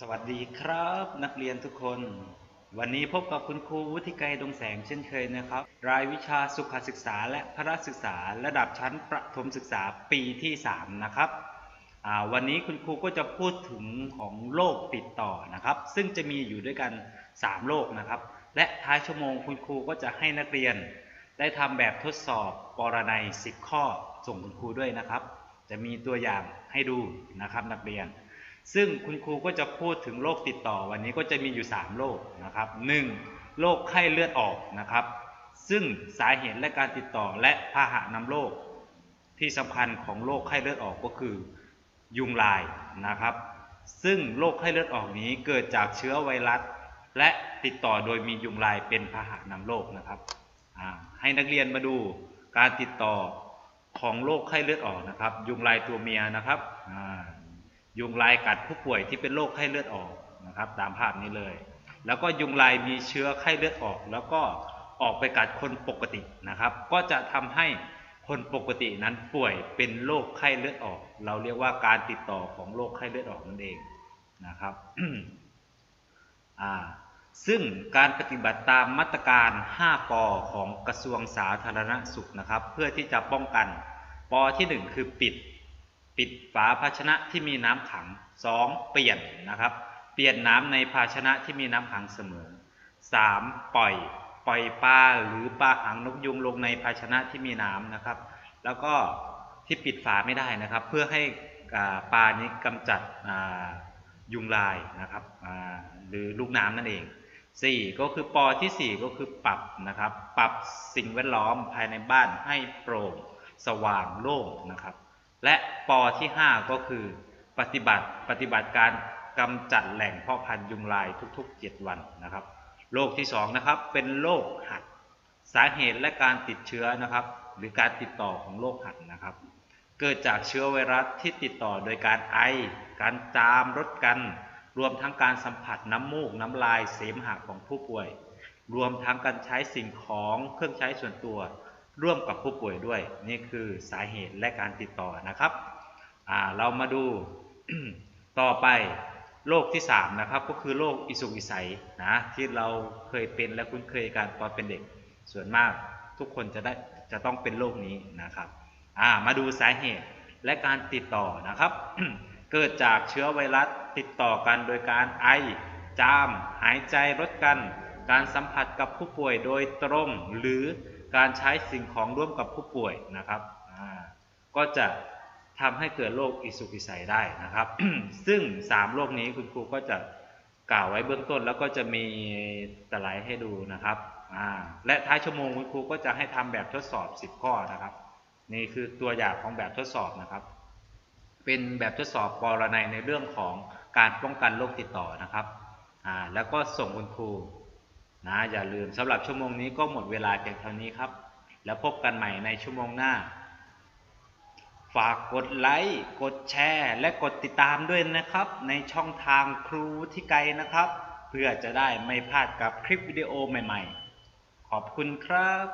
สวัสดีครับ นักเรียนทุกคน วันนี้พบกับคุณครูวุฒิไกรดงแสงเช่นเคยนะครับ รายวิชาสุขศึกษาและพระศึกษาระดับชั้นประถมศึกษาปีที่ 3 นะครับวันนี้คุณครูก็จะพูดถึงของโรคติดต่อนะครับ ซึ่งจะมีอยู่ด้วยกัน 3 โรคนะครับ และท้ายชั่วโมงคุณครูก็จะให้นักเรียน ได้ทำแบบทดสอบปรนัย 10 ข้อส่งคุณครูด้วยนะครับ จะมีตัวอย่างให้ดูนะครับนักเรียน ซึ่งคุณครูก็จะพูดถึงโรคติดต่อวันนี้ก็จะมีอยู่ 3 โรคนะครับ 1. โรคไข้เลือดออกนะครับ ซึ่งสาเหตุและการติดต่อและพาหะนำโรคที่สำคัญของโรคไข้เลือดออกก็คือยุงลายนะครับ ซึ่งโรคไข้เลือดออกนี้เกิดจากเชื้อไวรัส และติดต่อโดยมียุงลายเป็นพาหะนำโรคนะครับให้นักเรียนมาดูการติดต่อของโรคไข้เลือดออกนะครับ ยุงลายตัวเมียนะครับอ่า ยุงลายกัดผู้ป่วยที่เป็นโรคไข้เลือดออกนะครับ ตามภาพนี้เลย แล้วก็ยุงลายมีเชื้อไข้เลือดออก แล้วก็ออกไปกัดคนปกตินะครับ ก็จะทำให้คนปกตินั้นป่วยเป็นโรคไข้เลือดออก เราเรียกว่าการติดต่อของโรคไข้เลือดออกนั่นเองนะครับอ่าซึ่งการปฏิบัติตามมาตรการ 5 ปอของกระทรวงสาธารณสุขนะครับ เพื่อที่จะป้องกัน ปอที่ 1 คือปิด ปิดฝาภาชนะที่มีน้ำขัง 2. เปลี่ยนนะครับ เปลี่ยนน้ำในภาชนะที่มีน้ำขังเสมอ 3. ปล่อย ปล่อยปลาหรือปลาหางนกยุงลงในภาชนะที่มีน้ำนะครับ แล้วก็ที่ปิดฝาไม่ได้นะครับ เพื่อให้ปลานี้กำจัดยุงลายนะครับหรือลูกน้ำนั่นเอง 4. ก็คือปอทีสี่ 4 ก็คือปรับนะครับ ปรับสิ่งแวดล้อมภายในบ้านให้โปร่งสว่างโล่งนะครับ และปอที่ 5 ก็คือ ปฏิบัติปฏิบัติการกำจัดแหล่งเพาะพันธุ์ยุงลายทุก ๆ 7 วันนะครับโรคที่2นะครับเป็นโรคหัด สาเหตุและการติดเชื้อนะครับ หรือการติดต่อของโรคหัดนะครับ เกิดจากเชื้อไวรัสที่ติดต่อโดยการไอ การจามรดกัน รวมทั้งการสัมผัสน้ำมูกน้ำลายเสมหะของผู้ป่วย รวมทั้งการใช้สิ่งของเครื่องใช้ส่วนตัว ร่วมกับผู้ป่วยด้วย นี่คือสาเหตุและการติดต่อนะครับอ่าเรามาดูต่อไปโรคที่3นะครับก็คือโรคอิสุกอิสัยนะที่เราเคยเป็นและคุ้นเคยกันตอนเป็นเด็กส่วนมากทุกคนจะได้จะต้องเป็นโรคนี้นะครับอ่ามาดูสาเหตุและการติดต่อนะครับ เกิดจากเชื้อไวรัสติดต่อกันโดยการไอ จาม หายใจรดกัน การสัมผัสกับผู้ป่วยโดยตรงหรือการใช้สิ่งของร่วมกับผู้ป่วยนะครับ ก็จะทำให้เกิดโรคอิสุกอิสัยได้นะครับ ซึ่ง 3 โรคนี้คุณครูก็จะกล่าวไว้เบื้องต้นแล้วก็จะมีสไลด์ให้ดูนะครับและท้ายชั่วโมงคุณครูก็จะให้ทำแบบทดสอบ 10 ข้อนะครับ นี่คือตัวอย่างของแบบทดสอบนะครับ เป็นแบบทดสอบปรนัยในเรื่องของการป้องกันโรคติดต่อนะครับแล้วก็ส่งคุณครู นะอย่าลืมสำหรับชั่วโมงนี้ก็หมดเวลาเพียงเท่านี้ครับ แล้วพบกันใหม่ในชั่วโมงหน้า ฝากกดไลค์กดแชร์ และกดติดตามด้วยนะครับ ในช่องทางครูที่ไกลนะครับ เพื่อจะได้ไม่พลาดกับคลิปวิดีโอใหม่ ๆ ขอบคุณครับ